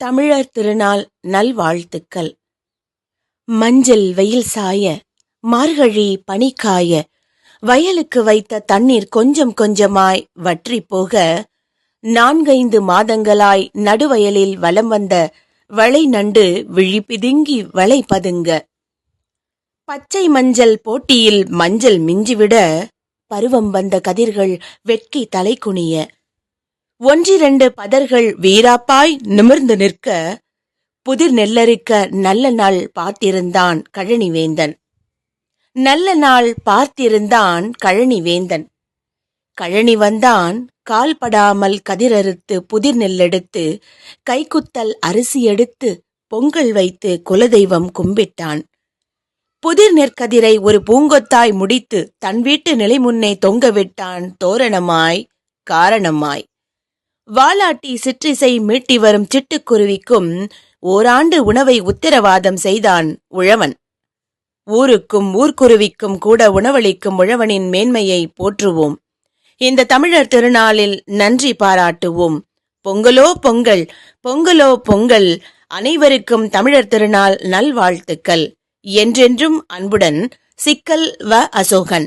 தமிழர் திருநாள் நல்வாழ்த்துக்கள். மஞ்சள் வெயில் சாய மார்கழி பனிக்காய வயலுக்கு வைத்த தண்ணீர் கொஞ்சம் கொஞ்சமாய் வற்றி போக நான்கைந்து மாதங்களாய் நடுவயலில் வலம் வந்த வளை நண்டு விழி பிதுங்கி வளை பதுங்க. பச்சை மஞ்சள் போட்டியில் மஞ்சள் மிஞ்சிவிட பருவம் வந்த கதிர்கள் வெட்கி தலை குனிய ஒன்றிரண்டு பதர்கள் வீராப்பாய் நிமிர்ந்து நிற்க புதிர் நெல்லறுக்க நல்ல நாள் பார்த்திருந்தான் கழனிவேந்தன். நல்ல நாள் பார்த்திருந்தான் கழனிவேந்தன். கழனி வந்தான் கால்படாமல் கதிரறுத்து புதிர் நெல்லெடுத்து கைக்குத்தல் அரிசி எடுத்து பொங்கல் வைத்து குலதெய்வம் கும்பிட்டான். புதிர் நெற்கதிரை ஒரு பூங்கொத்தாய் முடித்து தன் வீட்டு நிலை முன்னே தொங்கவிட்டான் தோரணமாய் காரணமாய். வாலாட்டி சிற்றிசை மீட்டி வரும் சிட்டுக்குருவிக்கும் ஓராண்டு உணவை உத்தரவாதம் செய்தான் உழவன். ஊருக்கும் ஊர்க்குருவிக்கும் கூட உணவளிக்கும் உழவனின் மேன்மையை போற்றுவோம். இந்த தமிழர் திருநாளில் நன்றி பாராட்டுவோம். பொங்கலோ பொங்கல் பொங்கலோ பொங்கல் அனைவருக்கும் தமிழர் திருநாள் நல்வாழ்த்துக்கள். என்றென்றும் அன்புடன் சிக்கல் வ அசோகன்.